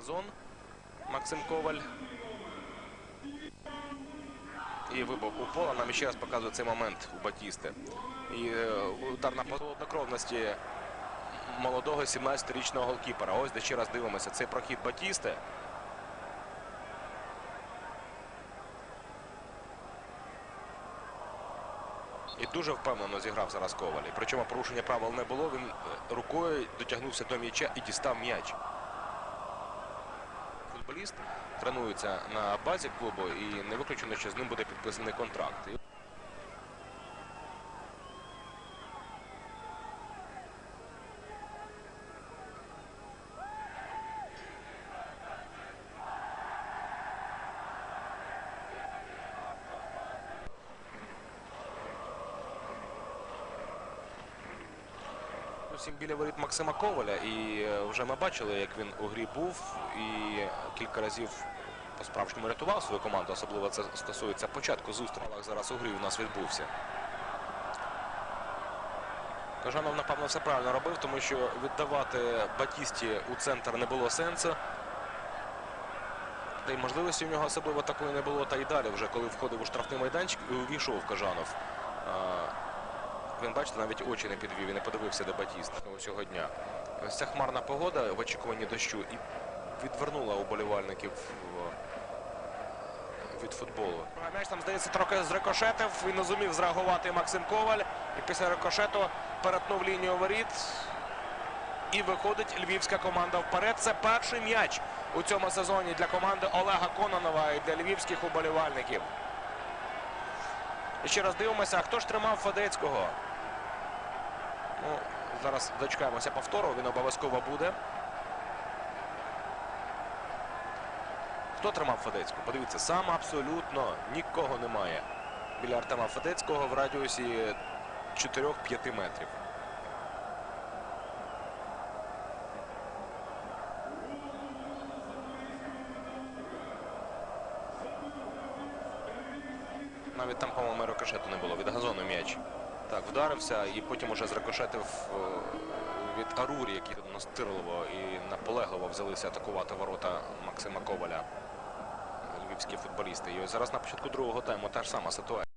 газон Максим Коваль. І вибух у пола. Нам ще раз показує цей момент у Батісти. І е, удар на холоднокровності молодого 17-річного голкіпера. Ось де ще раз дивимося. Цей прохід Батісти. І дуже впевнено зіграв зараз Коваль. Причому порушення правил не було. Він е, рукою дотягнувся до м'яча і дістав м'яч. Футболіст тренується на базі клубу і не виключено, що з ним буде підписаний контракт. І Усім біля воріт Максима Коваля. І е, вже ми бачили, як він у грі був і кілька разів по-справжньому рятував свою команду. Особливо це стосується початку зустрічі. Зараз у грі у нас відбувся. Кажанов, напевно, все правильно робив, тому що віддавати Батісті у центр не було сенсу. Та й можливості у нього особливо такої не було. Та й далі, вже коли входив у штрафний майданчик увійшов Кажанов. Він, бачите, навіть очі не підвів і не подивився до Батіста цього дня. Ось ця хмарна погода в очікуванні дощу і відвернула уболівальників від футболу. М'яч там, здається, трохи зрикошетив. Він не зумів зреагувати Максим Коваль. І після рикошету перетнув лінію воріт. І виходить львівська команда вперед. Це перший м'яч у цьому сезоні для команди Олега Кононова і для львівських уболівальників. І ще раз дивимося, а хто ж тримав Фадецького? Ну, зараз дочекаємося повтору, він обов'язково буде. Хто тримав Фадецького? Подивіться, сам абсолютно нікого немає. Біля Артема Фадецького в радіусі 4-5 метрів. Навіть там, по-моєму, рикошету не було. Від газону м'яч. Так, вдарився і потім уже зрикошетив е, від Арурі, які настирливо і наполегливо взялися атакувати ворота Максима Коваля. Львівські футболісти. І ось зараз на початку другого тайму та ж сама ситуація.